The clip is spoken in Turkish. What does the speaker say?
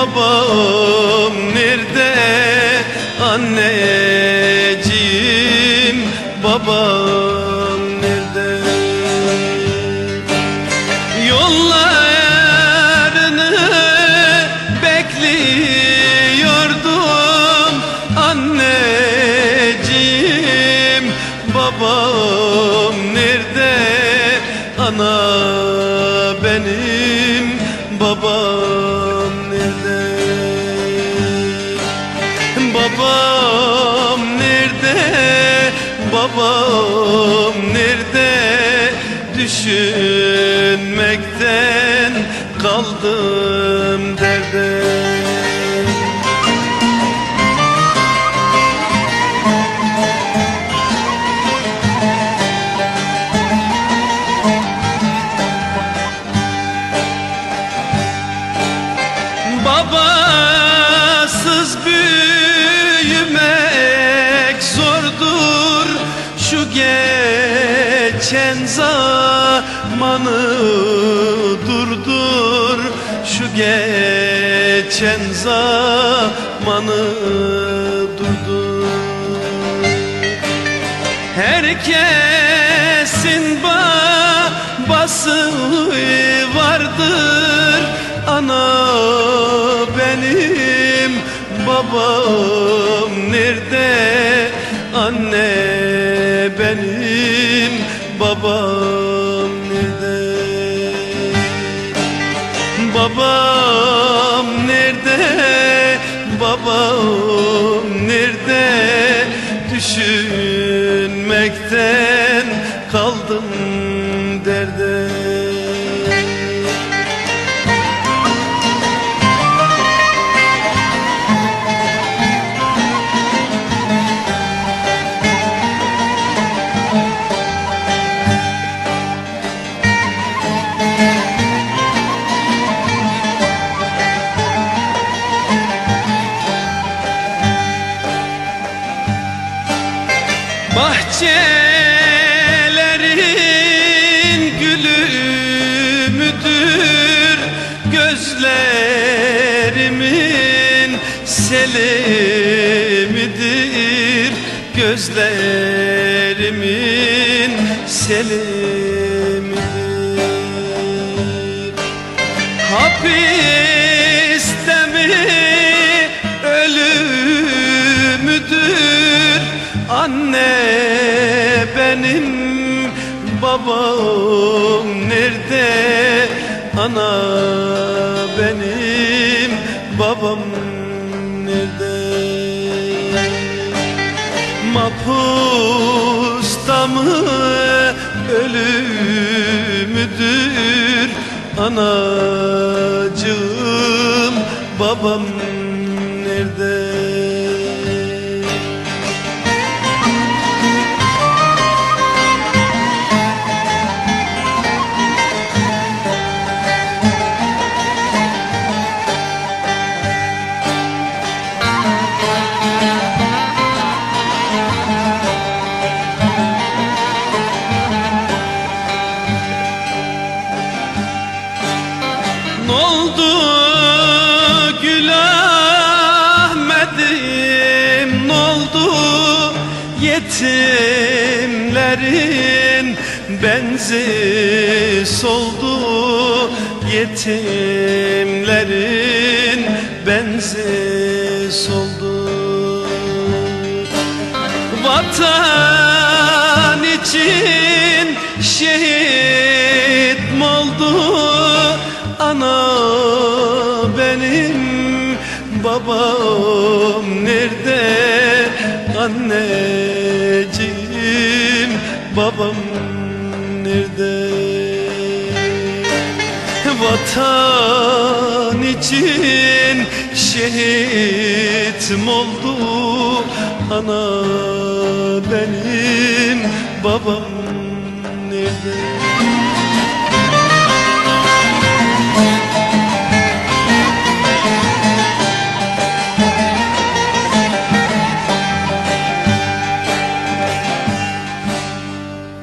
babam nerede? Anneciğim babam nerede? Yollarını bekliyordum. Anneciğim babam nerede? Ana benim babam babam nerede? Düşünmekten kaldım geçen zamanı durdur. Şu geçen zamanı durdur. Herkesin babası vardır. Ana benim babam babam nerede Babam nerede? Babam nerede? Düşünmekten Bahçelerin gülü müdür Gözlerimin seli midir Gözlerimin seli Anne benim babam nerede? Ana benim babam nerede? Mapusta mı ölümüdür Anacığım babam nerede yetimlerin benzi soldu Yetimlerin benzi soldu Vatan için şehit oldu? Ana benim babam nerede Anneciğim babam nerede? Vatan için şehitim oldu? Ana benim babam nerede